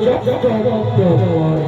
করে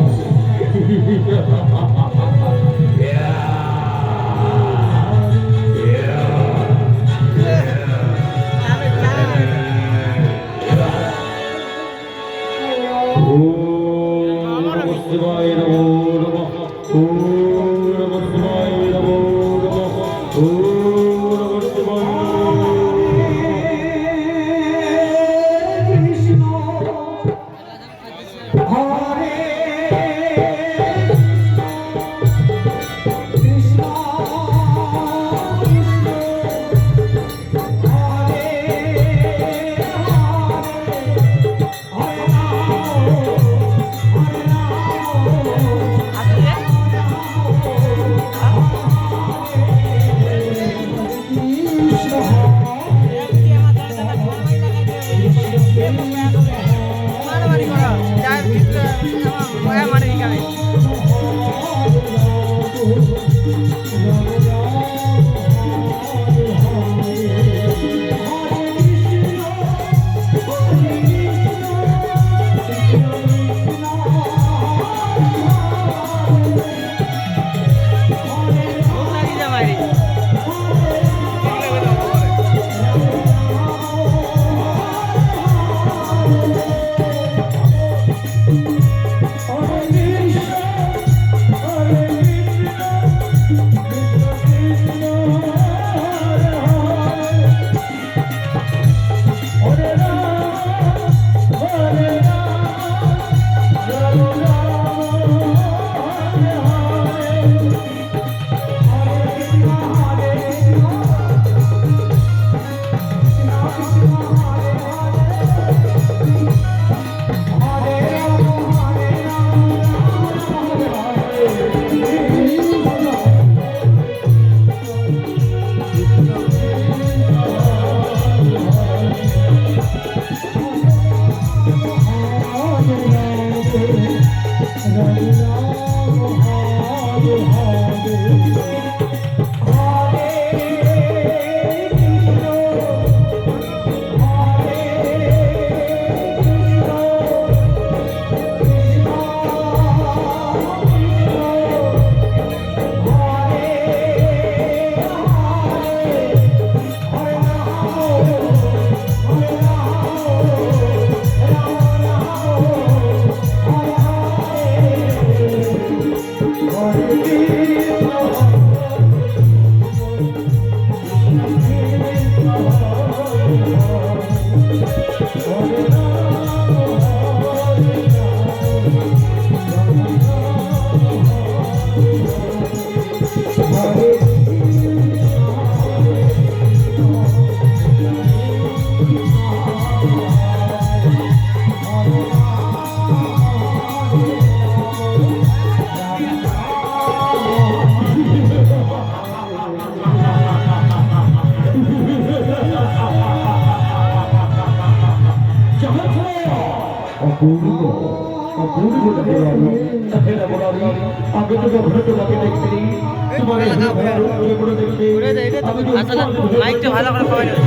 মাইকটা ভালো করে পাওয়া যাবে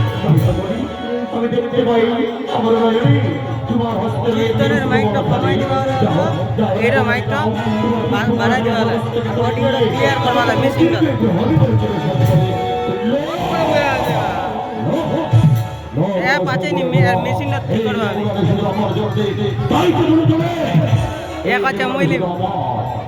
আমি দেখতে পাই আমার রানী তোমার হস্তে কীর্তনের মাইকটা কমাই দিবা এটা মাইকটা বাড়াই দিবা অডিওটা ক্লিয়ার করবা নি মেশিনটা ঠিক করবা এক হচ্ছে মইলি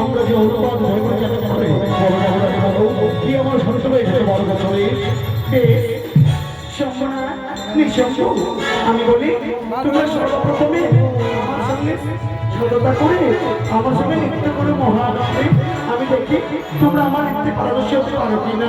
আমরা যে অনুবাদ ধর্ম চালন করে কি আমার সন্তান এসে নিঃশম্ভু। আমি বলি তোমরা সর্বপ্রথমে আমার সততা করে আমার সঙ্গে নৃত্য করে মহানন্দে আমি দেখি তোমরা আমার নৃত্যে পারদর্শী হতে পারো কিনা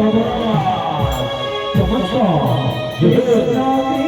বেশ, আমাদের সঙ্গে শুরু করো মহানৃত্য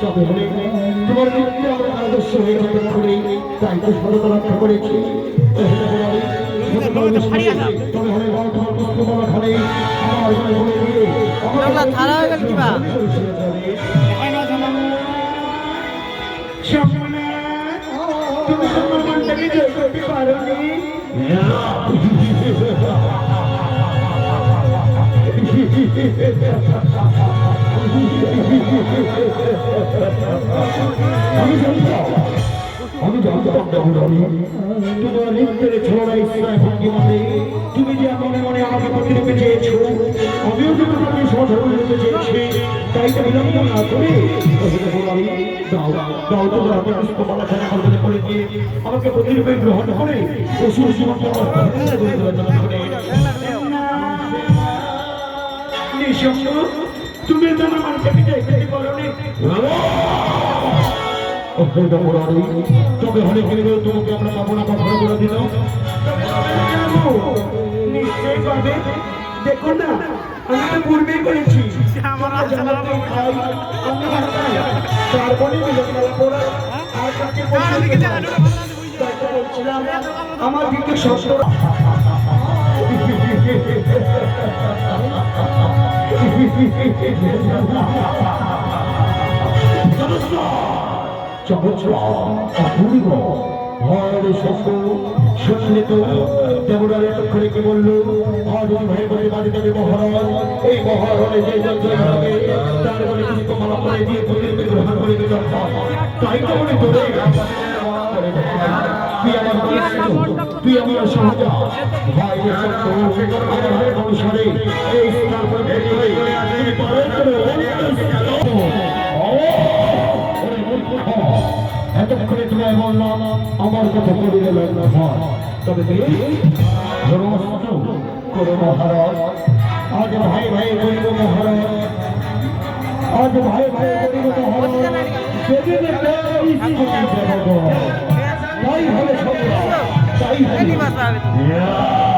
তবে তোমার নৃত্য আমার আদর্শ হয়ে গেছে করে তাই তো সততা রক্ষা করেছি থালা হয়ে গেল কিবা জয় করতে পারোনি আমি জানতাম আমি জানতাম দেবরানী তোমার নৃত্যের ছোড়া ইসলাম ভঙ্গিমাতে তুমি যে মনে মনে আমাকে প্রতিরূপে চেয়েছো আমিও যে তোমাকে সমাধান করতে চেয়েছি তাই তো বিলম্ব না করে দাও দাও তোমার হাতে পুষ্পমালা আমাকে প্রতিরূপে গ্রহণ করে তুমি তো আমার কাছে খেতে পারো নি তবে হলে হলে তোমাকে আমরা পাবো না কখনো করে দিল নিশ্চয়ই পাবে দেখুন না আমি তো পূর্বেই করেছি। আমরা তো বলছিলাম আমার দিকে শস্ত চমৎকার। ভয়ের শব্দ শুনলে তো দেবরার এতক্ষণে কি বলল, আজ ভাই বলে বাড়ি যাবে মহারাজ। এই মহারণে যে যন্ত্র লাগে তার বলে তুমি কমলা করে দিয়ে প্রতিরূপে গ্রহণ করে দিল তাই তো বলে তোরে তুই আমার তুই আমার সহজা ভাই আমার অনুসারে এই স্থান করে এতক্ষণে তোমায় বললাম আমার কথা করিলে লগ্ন হয় তবে করো মহারাজ আজ ভাই ভাই করিব মহারাজ আজ ভাই ভাই করিব মহারাজ তাই হবে তাই হবে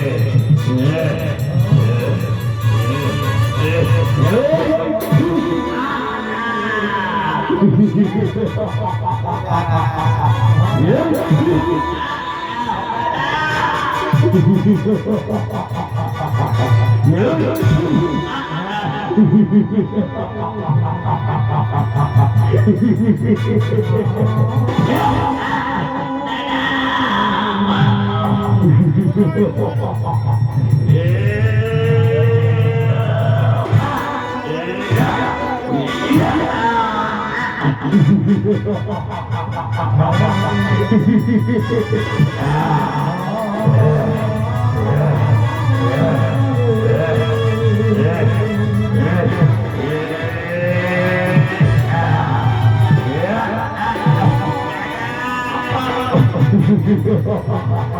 Yeah. Ha ha ha ha!